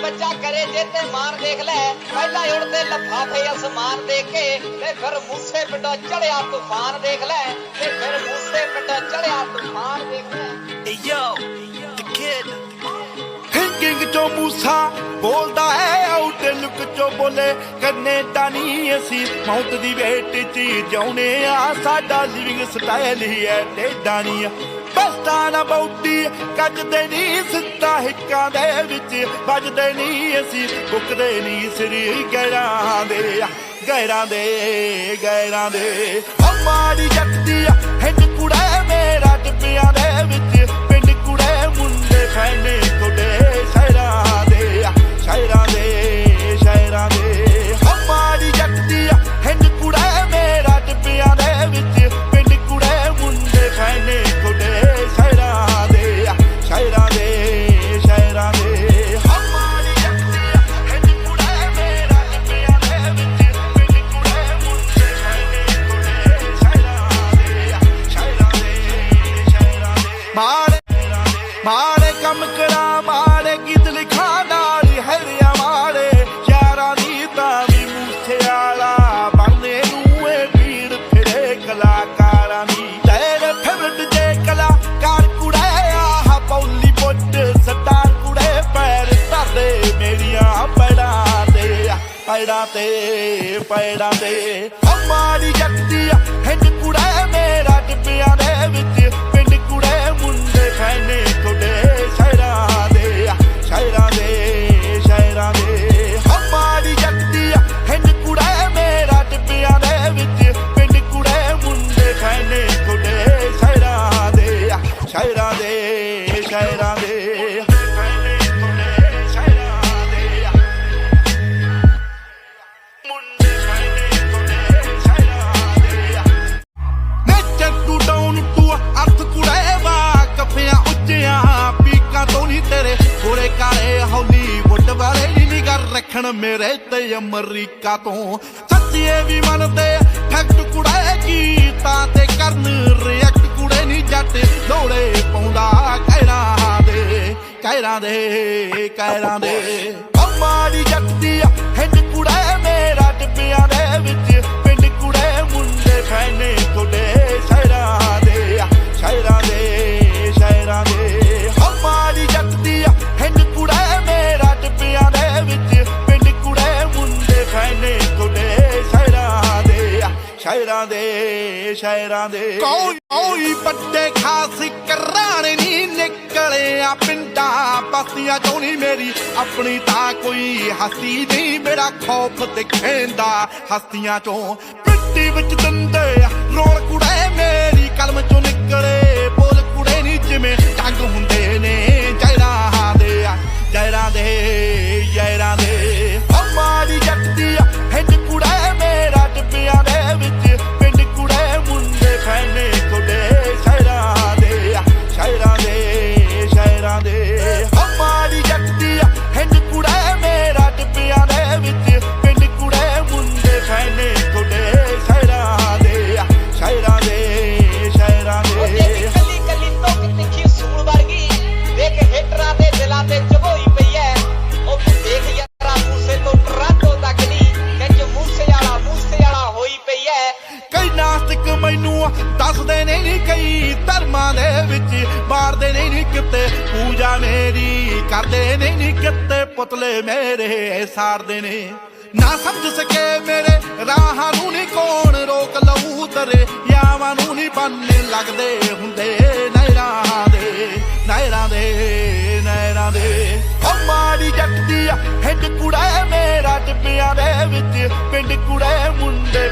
ਬੱਚਾ ਕਰੇ ਜੇ ਤੇ ਮਾਰ ਦੇਖ ਲੈ। ਪਹਿਲਾਂ ਉੜਦੇ ਲਫਾਫੇ ਅਸਮਾਨ ਦੇ ਕੇ ਤੇ ਫਿਰ ਮੂਸੇ ਪਿੰਡੋਂ ਚੜਿਆ ਤੂਫਾਨ ਦੇਖ ਲੈ ਤੇ ਫਿਰ ਮੂਸੇ ਪਿੰਡੋਂ ਚੜਿਆ ਤੂਫਾਨ ਦੇਖ ਲੈ। The kid. ਥਿੰਕਿੰਗ ਚੋਂ ਮੂਸਾ ਬੋਲਦਾ ਹੈ ਆਊਟ ਲੁੱਕ ਚੋਂ ਬੋਲੇ। ਕੈਨੇਡਾ ਨਹੀਂ ਅਸੀਂ ਮੌਤ ਦੀ ਵੇਟ 'ਚ ਜਿਉਨੇ ਆ। ਸਾਡਾ ਲਿਵਿੰਗ ਸਟਾਈਲ ਹੀ ਹੈ ਟੇਡਾ ਨਹੀਂ ਬਸਤਾ ਨਾ ਬੌਟੀ ਕੱਜਦੇ ਨਹੀਂ ਸਿੱਧਾ ਹਿੱਕਾਂ ਦੇ ਵਿੱਚ। ਵੱਜਦੇ ਨਹੀਂ ਅਸੀਂ ਬੁੱਕਦੇ ਨਹੀਂ ਸਰੀ ਗੈਰਾਂ ਦੇ। ਗੈਰਾਂ ਦੇ ਗੈਰਾਂ ਦੇ। ਹਮਾਰੀ ਜੱਤੀ ਹਿੰਦ ਕੁੜਾ ਮੇਰਾ ਟਿੱਬਿਆਂ ਦੇ ਵਿੱਚ। ਸ਼ਹਿਰਾਂ ਦੇ ਕੰਮ ਕਰਾ ਮਾਰੇ ਗੀਤ ਲਿਖਾ, ਨਾਲ ਹਰਿਆ ਮਾਰੇ ਯਾਰਾਂ ਦੀ ਤਾਂ ਵੀ ਮੂਸੇ ਵਾਲਾ ਬਣਨੇ ਨੂੰ ਏ ਭੀੜ ਫਿਰੇ ਕਲਾਕਾਰਾਂ ਦੀ। ਤੇਰੇ ਫੇਵਰਟ ਜੇ ਕਲਾਕਾਰ ਕੁੜੇ, ਆਹ ਬੌਲੀ ਬੁੱਟ ਸਟਾਰ ਕੁੜੇ, ਪੈਰ ਧਰਦੇ ਮੇਰੀਆਂ ਪੈੜਾਂ ਤੇ। ਪੈੜਾਂ ਤੇ ਪੈੜਾਂ ਤੇ। ਹਮਾਰੀ ਜੱਤੀ ਹਿੰਦ ਕੁੜੇ, ਮੇਰਾ ਟਿੱਬਿਆਂ ਨਿਗਰ ਮੇਰੇ ਤੇ ਅਮਰੀਕਾ ਤੋਂ। ਸੱਚੀਏ ਵੀ ਮੰਨਦੇ ਫੈਕਟ ਕੁੜੇ ਗੀਤਾਂ ਤੇ ਕਰਨ ਰਿਐਕਟ ਕੁੜੇ ਨਹੀਂ ਜੱਟ, ਲੋੜੇ ਪਾਉਂਦਾ, ਕਹਿਰਾਂ ਦੇ ਕਹਿਰਾਂ ਦੇ ਕਹਿਰਾਂ ਦੇ। ਦੇ ਸ਼ਹਿਰਾਂ ਦੇ। ਕੋਈ ਵੱਡੇ ਖਾਸ ਕਰਾਣੇ ਨਹੀਂ ਨਿਕਲਿਆ ਪਿੰਡਾਂ ਬਸਤੀਆਂ ਚੋਂ ਨਹੀਂ ਮੇਰੀ ਆਪਣੀ ਤਾਂ ਕੋਈ ਹਸਤੀ ਨਹੀਂ, ਮੇਰਾ ਖੌਫ ਦਿਖੇਂਦਾ ਹਸਤੀਆਂ ਚੋਂ। ਪਿੱਟੀ ਵਿੱਚ ਦੰਦੇ ਰੋਲ ਕੁੜੇ ਮੇਰੀ ਕਲਮ ਚੋਂ ਨਿਕਲੇ, ਬੋਲ ਕੁੜੇ ਨਹੀਂ ਜਿਵੇਂ ਟੰਗ ਹੁੰਦੇ ਨੇ। ਨਾਸਤਿਕ ਮੈਨੂੰ ਦੱਸਦੇ ਨੇ ਨਹੀਂ ਕਈ ਧਰਮਾਂ ਦੇ ਵਿੱਚ, ਮਾਰਦੇ ਨੇ ਨਹੀਂ ਕਿਤੇ, ਪੂਜਾ ਮੇਰੀ ਕਰਦੇ ਨੇ ਨਹੀਂ ਕਿਤੇ, ਪੁਤਲੇ ਮੇਰੇ ਸਾੜਦੇ ਨੇ। ਨਾ ਸਮਝ ਸਕੇ ਮੇਰੇ ਰਾਹਾਂ ਨੂੰ ਨਹੀਂ ਕੌਣ ਰੋਕ ਲਊ ਤਰੇ ਯਾਵਾਂ ਨੂੰ ਨਹੀਂ ਬੰਨੇ ਲੱਗਦੇ ਹੁੰਦੇ ਨਹਿਰਾਂ ਦੇ ਨਹਿਰਾਂ ਦੇ ਨਹਿਰਾਂ ਦੇ। ਮਾੜੀ ਹਮਾਰੀ ਜੱਟੀ ਹਿੰਦ ਕੁੜਾ ਮੇਰਾ ਟਿੱਬਿਆਂ ਦੇ ਵਿੱਚ, ਪਿੰਡ ਕੁੜੇ ਮੁੰਡੇ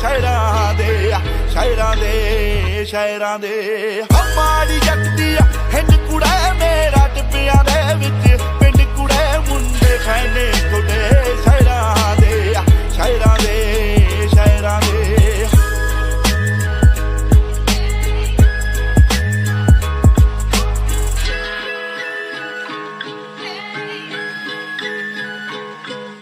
ਸ਼ਹਿਰਾਂ ਦੇ ਸ਼ਹਿਰਾਂ ਦੇ ਸ਼ਹਿਰਾਂ ਦੇ। ਹਮਾਰੀ ਜੱਟੀ ਹਿੰਦ ਕੁੜੇ ਮੇਰਾ ਟਿੱਬਿਆਂ ਦੇ